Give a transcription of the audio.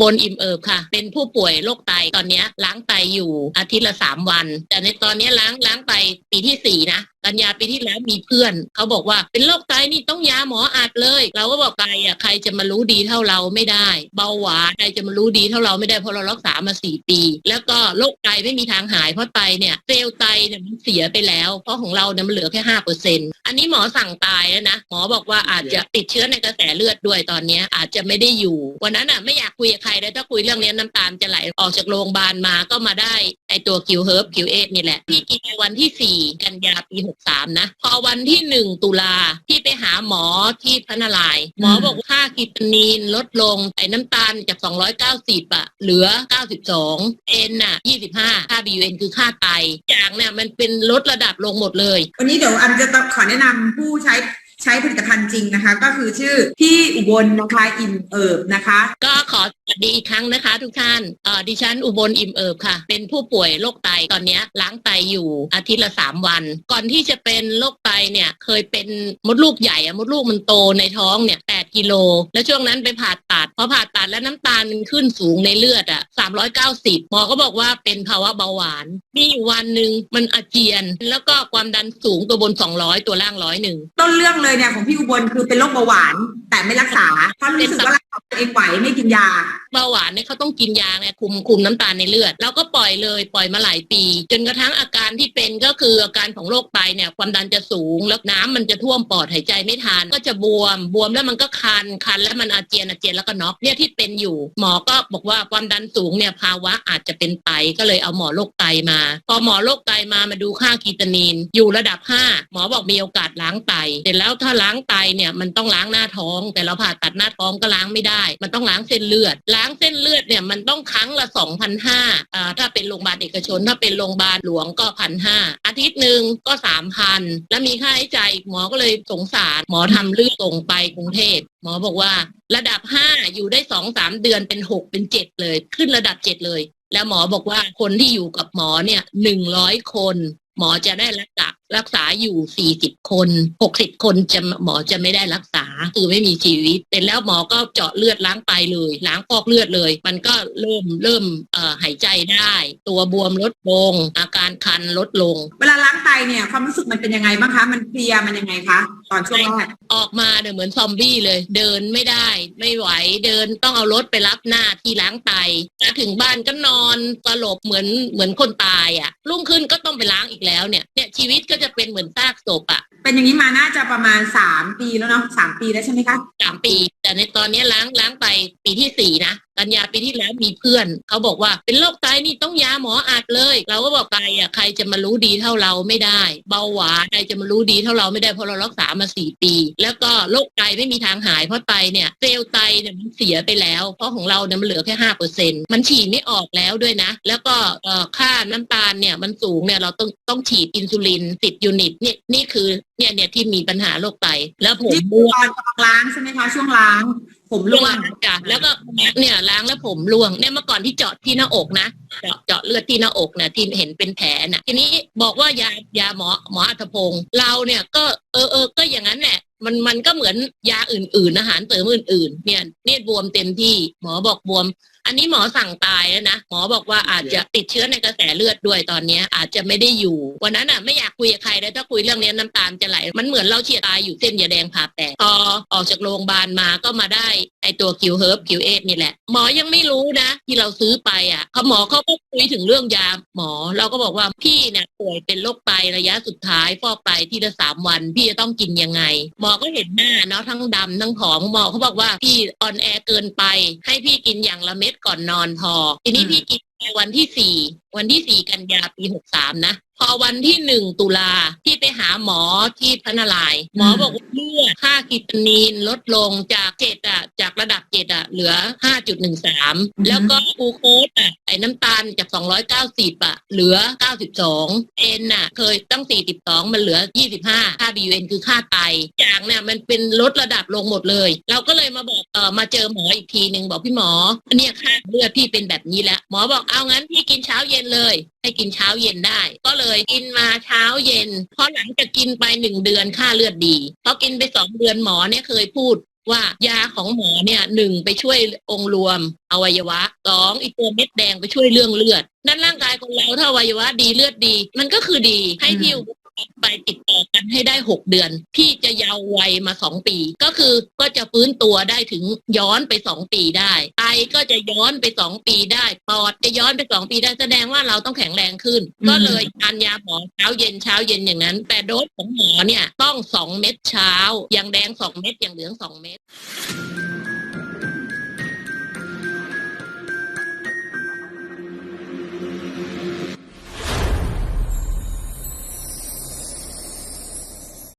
บนอิ่มเอิบค่ะ เป็นผู้ป่วยโรคไตตอนนี้ล้างไตอยู่อาทิตย์ละสามวัน แต่ในตอนนี้ล้างล้างไตปีที่สี่นะ กันยาปีที่แล้วมีเพื่อนเขาบอกว่าเป็นโรคไตนี่ต้องยาหมออัดเลย เราก็บอกไตอะใครจะมารู้ดีเท่าเราไม่ได้ เบาหวานใครจะมารู้ดีเท่าเราไม่ได้เพราะเรารักษามาสี่ปี แล้วก็โรคไตไม่มีทางหายเพราะไตเนี่ยเซลล์ไตเนี่ยมันเสียไปแล้ว เพราะของเราเนี่ยมันเหลือแค่ห้าเปอร์เซ็นอันนี้หมอสั่งตายแล้วนะหมอบอกว่าอาจจะติดเชื้อในกระแสเลือดด้วยตอนนี้อาจจะไม่ได้อยู่ วันนั้นอะไม่อยากคุยกับใครเลยถ้าคุยเรื่องนี้น้ำตาลจะไหลออกจากโรงพยาบาลมาก็มาได้ ไอตัวคิวเฮิร์บคิวเอนี่แหละ พี่กินในวันที่สี่กันยาปีหกสามนะ พอวันที่หนึ่งตุลาพี่ไปหาหมอที่พระนาราย หมอบอกว่าค่ากิตานีนลดลงไอ้น้ำตาลจาก290อะเหลือ92เอ็นน่ะ25ค่า BUN คือค่าไตอย่างเนี่ยมันเป็นลดระดับลงหมดเลย วันนี้เดี๋ยวอันจะขอแนะนำผู้ใช้ ใช้ผลิตภัณฑ์จริงนะคะ ก็คือชื่อพี่อุบลนะคะอิ่มเอิบนะคะ ก็ขอสวัสดีอีกครั้งนะคะ ทุกท่านเอ่อดิฉันอุบลอิ่มเอิบค่ะ เป็นผู้ป่วยโรคไตตอนเนี้ยล้างไตอยู่อาทิตย์ละสามวัน ก่อนที่จะเป็นโรคไตเนี่ยเคยเป็นมดลูกใหญ่อะมดลูกมันโตในท้องเนี่ยแปดกิโล แล้วช่วงนั้นไปผ่าตัดพอผ่าตัดแล้วน้ำตาลมันขึ้นสูงในเลือดอะสามร้อยเก้าสิบหมอก็บอกว่าเป็นภาวะเบาหวาน มีอยู่วันหนึ่งมันอาเจียน แล้วก็ความดันสูงตัวบนสองร้อยตัวล่างร้อยหนึ่งต้นเรื่องเลยเนี่ยของพี่อุบลคือเป็นโรคเบาหวาน แต่ไม่รักษาเพราะรู้สึกว่ารักษาตัวเองไหวไม่กินยาเบาหวานเนี่ยเขาต้องกินยาเนี่ยคุมคุมน้ำตาลในเลือดเราก็ปล่อยเลยปล่อยมาหลายปี จนกระทั่งอาการที่เป็นก็คืออาการของโรคไตเนี่ยความดันจะสูง แล้วน้ำมันจะท่วมปอดหายใจไม่ทันก็จะบวมบวมแล้วมันก็คันคันแล้วมันอาเจียนอาเจียนแล้วก็น็อกเนี่ยที่เป็นอยู่ หมอก็บอกว่าความดันสูงเนี่ยภาวะอาจจะเป็นไตก็เลยเอาหมอโรคไตมา พอหมอโรคไตมามาดูค่าคีตานีนอยู่ระดับ 5 หมอบอกมีโอกาสล้างไตเสร็จแล้วถ้าล้างไตเนี่ยมันต้องล้างหน้าท้อง แต่เราผ่าตัดหน้าท้องก็ล้างไม่ได้ มันต้องล้างเส้นเลือด ล้างเส้นเลือดเนี่ยมันต้องครั้งละ2,500อ่าถ้าเป็นโรงพยาบาลเอกชน ถ้าเป็นโรงพยาบาลหลวงก็พันห้าอาทิตย์หนึ่งก็3,000แล้วมีค่าใช้จ่ายอีกหมอก็เลยสงสารหมอทำเลือดส่งไปกรุงเทพหมอบอกว่าระดับ5อยู่ได้สองสามเดือนเป็น6เป็น7เลย ขึ้นระดับ7เลย แล้วหมอบอกว่าคนที่อยู่กับหมอเนี่ยหนึ่งร้อยคน หมอจะได้รักษา รักษาอยู่ 40 คน 60 คนจะหมอจะไม่ได้รักษา คือไม่มีชีวิตเสร็จแล้วหมอก็เจาะเลือดล้างไตเลย ล้างฟอกเลือดเลย มันก็เริ่มเริ่มเอ่อหายใจได้ ตัวบวมลดลง อาการคันลดลง เวลาล้างไตเนี่ยความรู้สึกมันเป็นยังไงบ้างคะ มันเพลียมันยังไงคะตอนช่วงแรกออกมาเนี่ยเหมือนซอมบี้เลย เดินไม่ได้ ไม่ไหวเดินต้องเอารถไปรับหน้าที่ล้างไตมาถึงบ้านก็นอนสลบเหมือนเหมือนคนตายอะ่ะรุ่งขึ้นก็ต้องไปล้างอีกแล้วเนี่ยเนี่ยชีวิตก็จะเป็นเหมือนซากศพอะเป็นอย่างนี้มาน่าจะประมาณสามปีแล้วเนาะสามปีแล้วใช่ไหมคะสามปี แต่ในตอนนี้ล้างล้างไปปีที่สี่นะกันยาปีที่แล้วมีเพื่อนเขาบอกว่าเป็นโรคไตนี่ต้องยาหมออัดเลย เราก็บอกไตอะใครจะมารู้ดีเท่าเราไม่ได้ เบาหวานใครจะมารู้ดีเท่าเราไม่ได้เพราะเรารักษามาสี่ปี แล้วก็โรคไตไม่มีทางหายเพราะไตเนี่ยเซลล์ไตเนี่ยมันเสียไปแล้ว เพราะของเราเนี่ยมันเหลือแค่ห้าเปอร์เซ็นมันฉีดไม่ออกแล้วด้วยนะ แล้วก็เอ่อค่าน้ำตาลเนี่ยมันสูงเนี่ยเราต้องต้องฉีดอินซูลินสิบยูนิตเนี่ยนี่คือเนี่ยเนี่ยที่มีปัญหาโรคไตแล้วผมบวมตอนล้างใช่ไหมคะช่วงล้าง ผมร่ร่ววงงจ้ะแล้วก็เนี่ยล้างแล้วผมร่วงเนี่ยเมื่อก่อนที่เจาะที่หน้าอกนะเจาะเจาะเลือดที่หน้าอกเนี่ยที่เห็นเป็นแผลน่ะ ทีนี้บอกว่ายายาหมอหมออัธพงศ์เราเนี่ยก็เออเออก็อย่างนั้นแหละมันมันก็เหมือนยาอื่น ๆ อาหารเสริมอื่น ๆ เนี่ยเนี่ยบวมเต็มที่หมอบอกบวมอันนี้หมอสั่งตายแล้วนะ หมอบอกว่าอาจจะติดเชื้อในกระแสเลือดด้วยตอนเนี้ยอาจจะไม่ได้อยู่ วันนั้นอะไม่อยากคุยกับใครเลยถ้าคุยเรื่องนี้น้ำตาลจะไหล มันเหมือนเราเฉียดตายอยู่เส้นยาแดงผ่าแตกพอออกจากโรงพยาบาลมาก็มาได้ไอตัวคิวเฮิร์บคิวเอนี่แหละ หมอยังไม่รู้นะ ที่เราซื้อไปอะเขาหมอเขาก็คุยถึงเรื่องยาหมอเราก็บอกว่าพี่เนี่ยป่วยเป็นโรคไตระยะสุดท้ายฟอกไตที่ละสามวัน พี่จะต้องกินยังไง หมอก็เห็นหน้าเนาะทั้งดำทั้งผอมหมอเขาบอกว่าพี่ออนแอเกินไป ให้พี่กินอย่างละเม็ดก่อนนอนพอ ทีนี้พี่กินวันที่สี่วันที่สี่กันยาปีหกสามนะ อวันที่หนึ่งตุลาที่ไปหาหมอที่พระนารายณ์หมอบอกว่าเลือดค่าคีตานีนลดลงจากเจ็ดอะจากระดับเจ็ดอะเหลือห้าจุดหนึ่งสามแล้วก็กลูโคสอะไอ้น้ำตาลจากสองร้อยเก้าสิบอะเหลือเก้าสิบสองเอ็นอะเคยตั้งสี่สิบสองมันเหลือยี่สิบห้าค่า BUN คือค่าไตอย่างเนี่ยมันเป็นลดระดับลงหมดเลย เราก็เลยมาบอกเออมาเจอหมออีกทีหนึ่งบอกพี่หมอเนี่ยค่าเลือดพี่เป็นแบบนี้แล้วหมอบอกเอางั้นพี่กินเช้าเย็นเลย ให้กินเช้าเย็นได้ ก็เลยกินมาเช้าเย็นพอหลังจากกินไปหนึ่งเดือนค่าเลือดดีพอกินไปสองเดือนหมอเนี่ยเคยพูดว่ายาของหมอเนี่ยหนึ่งไปช่วยองค์รวมอวัยวะสองอีกตัวเม็ดแดงไปช่วยเรื่องเลือด นั่นร่างกายคนเราถ้าอวัยวะดีเลือดดี มันก็คือดีให้พี่อุบลไปติด ต่อกันให้ได้หกเดือน พี่จะเยาว์วัยมาสองปี ก็คือก็จะฟื้นตัวได้ถึงย้อนไปสองปีได้ไอก็จะย้อนไปสองปีได้ปอดจะย้อนไปสองปีได้แสดงว่าเราต้องแข็งแรงขึ้นอืมก็เลยทานยาหมอเช้าเย็นเช้าเย็นอย่างนั้น แต่โดสของหมอเนี่ยต้องสองเม็ดเช้าอย่างแดงสองเม็ดอย่างเหลืองสองเม็ด